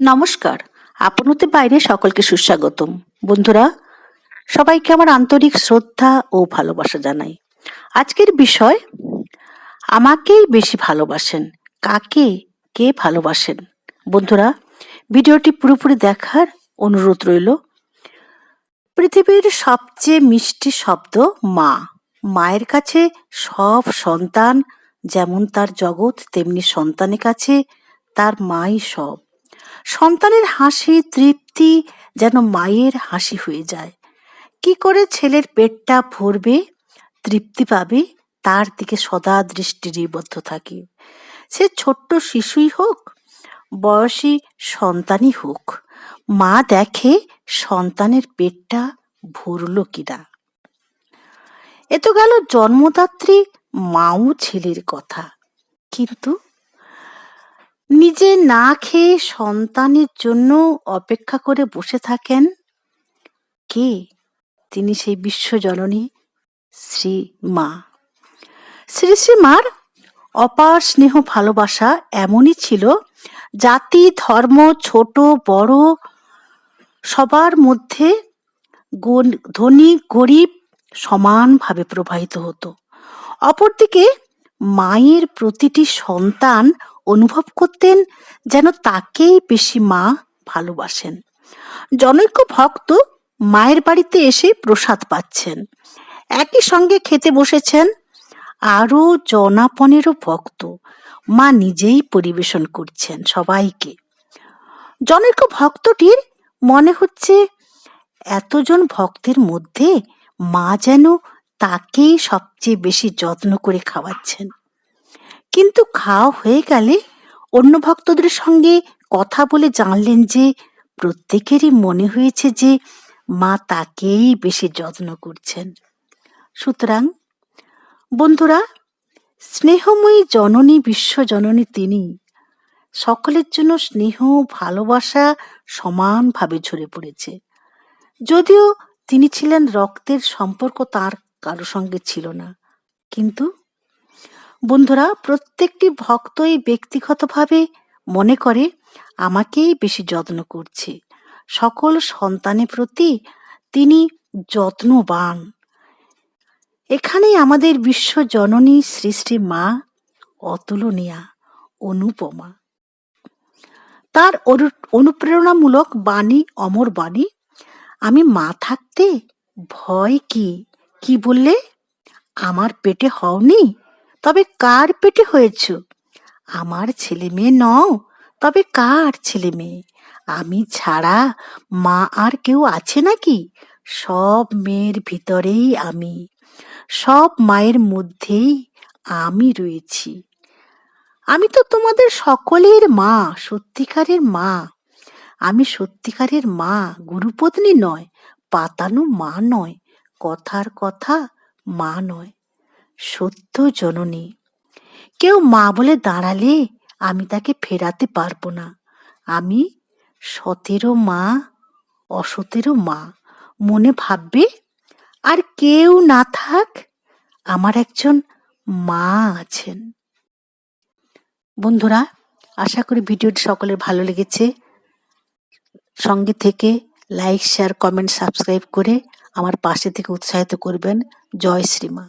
নমস্কার। আপনতে বাইরে সকলকে সুস্বাগতম। বন্ধুরা, সবাইকে আমার আন্তরিক শ্রদ্ধা ও ভালোবাসা জানাই। আজকের বিষয়, আমাকেই বেশি ভালোবাসেন, কাকে কে ভালোবাসেন? বন্ধুরা, ভিডিওটি পুরোপুরি দেখার অনুরোধ রইল। পৃথিবীর সবচেয়ে মিষ্টি শব্দ মা। মায়ের কাছে সব সন্তান, যেমন তার জগৎ, তেমনি সন্তানের কাছে তার মাই সব। সন্তানের হাসি, তৃপ্তি যেন মায়ের হাসি হয়ে যায়। কি করে ছেলের পেটটা ভরবে, তৃপ্তি পাবে, তার দিকে সদা দৃষ্টি নিবদ্ধ থাকে। সে ছোট্ট শিশুই হোক, বয়সী সন্তানই হোক, মা দেখে সন্তানের পেটটা ভরল কিনা। এ তো গেল জন্মদাত্রী মাও ছেলের কথা। কিন্তু নিজে না খেয়ে সন্তানের জন্য অপেক্ষা করে বসে থাকেন কে? তিনি সেই বিশ্বজননী শ্রী মা। শ্রী শ্রী মার অপার স্নেহ ভালোবাসা এমনই ছিল, জাতি, ধর্ম, ছোট, বড়, সবার মধ্যে ধনী, গরিব সমানভাবে প্রবাহিত হতো। অপরদিকে মায়ের প্রতিটি সন্তান অনুভব করতেন যেন তাকেই বেশি মা ভালোবাসেন। জনৈক ভক্ত মায়ের বাড়িতে এসে প্রসাদ পাচ্ছেন। একই সঙ্গে খেতে বসেছেন আরও জনাপনেরও ভক্ত। মা নিজেই পরিবেশন করছেন সবাইকে। জনৈক ভক্তটির মনে হচ্ছে এতজন ভক্তের মধ্যে মা যেন তাকেই সবচেয়ে বেশি যত্ন করে খাওয়াচ্ছেন। কিন্তু খাওয়া হয়ে গেলে অন্য ভক্তদের সঙ্গে কথা বলে জানলেন যে, প্রত্যেকেরই মনে হয়েছে যে, মা তাকেই বেশি যত্ন করছেন। সুতরাং, বন্ধুরা, স্নেহময়ী জননী বিশ্বজননী তিনি সকলের জন্য স্নেহ, ভালোবাসা সমানভাবে ঝরে পড়েছে। যদিও তিনি ছিলেন রক্তের সম্পর্ক তার কারও সঙ্গে ছিল না। কিন্তু বন্ধুরা, প্রত্যেকটি ভক্তই ব্যক্তিগতভাবে মনে করে, আমাকেই বেশি যত্ন করছে। সকল সন্তানের প্রতি তিনি যত্নবান। এখানেই আমাদের বিশ্ব জননী শ্রী মা অতুলনীয়া, অনুপমা। তার অনু- অনুপ্রেরণামূলক বাণী, অমর বাণী, আমি মা থাকতে ভয় কি? কি বললে? আমার পেটে হওনি? তবে কার পেটে হয়েছ? আমার ছেলে মেয়ে নও, তবে কার ছেলে মেয়ে? আমি ছাড়া মা আর কেউ আছে নাকি? সব মেয়ের ভিতরেই আমি। সব মায়ের মধ্যেই আমি রয়েছি। আমি তো তোমাদের সকলের মা, সত্যিকারের মা। আমি সত্যিকারের মা, গুরুপত্নী নয়, পাতানো মা নয়। কথার কথা মা নয়, সত্য জননী। কেউ মা বলে দাঁড়ালে আমি তাকে ফেরাতে পারব না। আমি সতেরো মা অসতেরও মা। মনে ভাববে, আর কেউ না থাক, আমার একজন মা আছেন। বন্ধুরা, আশা করি ভিডিওটি সকলের ভালো লেগেছে। সঙ্গে থেকে লাইক, শেয়ার, কমেন্ট, সাবস্ক্রাইব করে আমার পাশে থেকে উৎসাহিত করবেন। জয় শ্রীমা।